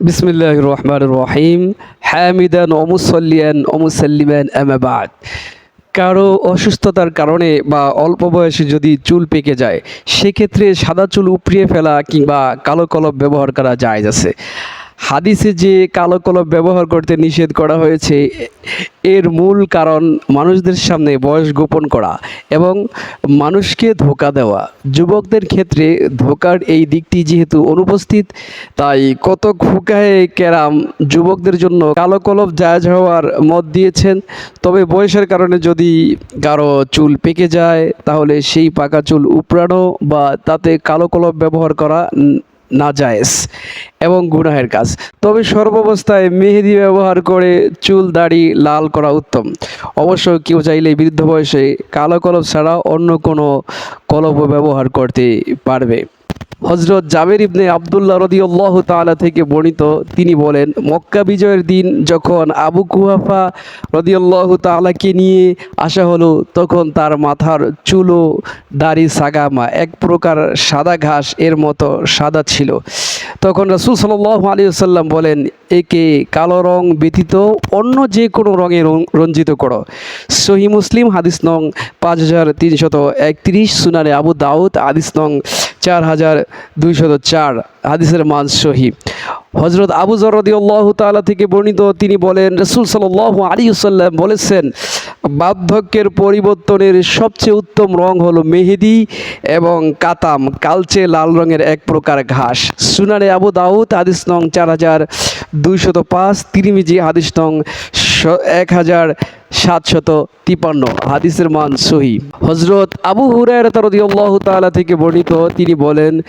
বিসমিল্লাহ রহমান রহিম হামিদান অমুসল্লিয়ান অমুসাল্লিমান আমাবাদ কারও অসুস্থতার কারণে বা অল্প বয়সে যদি চুল পেকে যায়, সেক্ষেত্রে সাদা চুল উপড়িয়ে ফেলা কিংবা কালো কলপ ব্যবহার করা যায় আছে। হাদিসে যে কালো কলপ ব্যবহার করতে নিষেধ করা হয়েছে, এর মূল কারণ মানুষদের সামনে বয়স গোপন করা এবং মানুষকে ধোকা দেওয়া। যুবকদের ক্ষেত্রে ধোকার এই দিকটি যেহেতু অনুপস্থিত, তাই কত খুকায় ক্যারাম যুবকদের জন্য কালো কলপ জায়জ হওয়ার মত দিয়েছেন। তবে বয়সের কারণে যদি কারও চুল পেকে যায়, তাহলে সেই পাকা চুল উপড়ানো বা তাতে কালো কলপ ব্যবহার করা নাজায়েজ এবং গুনাহের কাজ। তবে সর্বাবস্থায় মেহেদি ব্যবহার করে চুল দাড়ি লাল করা উত্তম। অবশ্য কেউ চাইলে বৃদ্ধ বয়সে কালো কলপ ছাড়া অন্য কোনো কলপও ব্যবহার করতে পারবে। হজরত জাবের ইবনে আবদুল্লাহ রদিউল্লাহ তালা থেকে বর্ণিত, তিনি বলেন, মক্কা বিজয়ের দিন যখন আবু কুহাফা রদিউল্লাহ তাআলাকে নিয়ে আসা হলো, তখন তার মাথার চুলো দাড়ি সাগামা এক প্রকার সাদা ঘাস এর মতো সাদা ছিল। তখন রাসূল সাল্লাল্লাহু আলাইহি সাল্লাম বলেন, একে কালো রং ব্যতীত অন্য যে কোনো রঙে রঞ্জিত করো। সহি মুসলিম হাদিস নং পাঁচ হাজার তিনশত একত্রিশ সুনানে আবু দাউদ হাদিস নং চার হাজার দুইশত চার হাদিসের মান সহি। হজরত আবু জরদি আল্লাহ তালা থেকে বর্ণিত, তিনি বলেন, রসুল সাল্লাহ আলী সাল্লাম বলেছেন, বার্ধক্যের পরিবর্তনের সবচেয়ে উত্তম রং হলো মেহেদি এবং কাতাম। কালচে লাল রঙের এক প্রকার ঘাস। সুনানে আবু দাউদ, হাদিস নং চার হাজার দুইশত পাঁচ, তিরিমিজি, হাদিস নং এক হাজার সাতশত তিপান্ন। হাদিসের মান সহি। হজরত আবু হুরায়রা রাদিয়াল্লাহু তাআলা থেকে বর্ণিত, তিনি বলেন,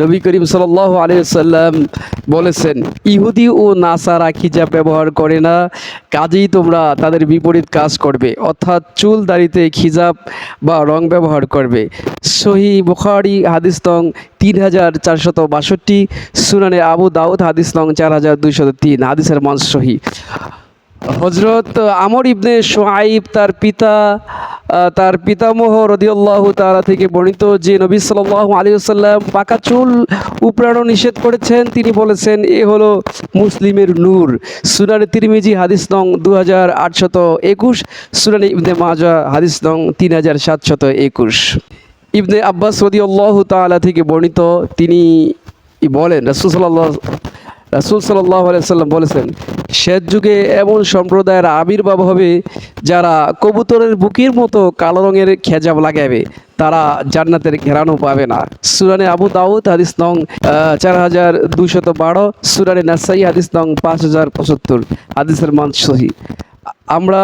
নবী করিম সাল্লাল্লাহু আলাইহি সাল্লাম বলেছেন, ইহুদি ও নাসারা খিজাব ব্যবহার করে না, কাজেই তোমরা তাদের বিপরীত কাজ করবে, অর্থাৎ চুল দাড়িতে খিজাব বা রং ব্যবহার করবে। সহি বুখারি হাদিস নং তিন হাজার চারশত বাষট্টি, সুনানে আবু দাউদ হাদিস নং চার হাজার দুইশত তিন। হাদিসের মান সহি। হজরত আমর ইবনে সোয়াইব তার পিতা তার পিতামহ রদিউল্লাহ তালা থেকে বর্ণিত যে নবী সাল্লাল্লাহু আলী সাল্লাম পাকা চুল উপড়ানো নিষেধ করেছেন, তিনি বলেছেন, এ হলো মুসলিমের নূর। সুনানি তিরমিজি হাদিস নং দু হাজার আটশত একুশ, সুনানি ইবনে মাজা হাদিস নং তিন হাজার সাতশত একুশ। ইবনে আব্বাস রদিউল্লাহ তালা থেকে বর্ণিত, তিনি বলেন, রসুল সাল্লাহ রাসুল সাল্লাহ সাল্লাম বলেছেন শেষ যুগে এমন সম্প্রদায়ের আবির্ভাব হবে যারা কবুতরের বুকির মতো কালো রঙের খেজাব লাগাবে। তারা জান্নাতের ঘেরানো পাবে না। সুরানে আবু দাউদ হাদিস নং চার হাজার দুইশত বারো, সুরানে নাসাই হাদিস নং, পাঁচ হাজার পঁচাত্তর। হাদিসের মান সহি। আমরা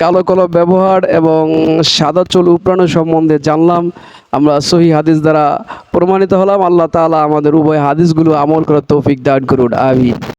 কালো কলম ব্যবহার এবং সাদা চুল উপড়ানো সম্বন্ধে জানলাম। আমরা সহি হাদিস দ্বারা প্রমাণিত হলাম। আল্লাহ তালা আমাদের উভয় হাদিসগুলো আমল করার তৌফিক দান করুন। আমি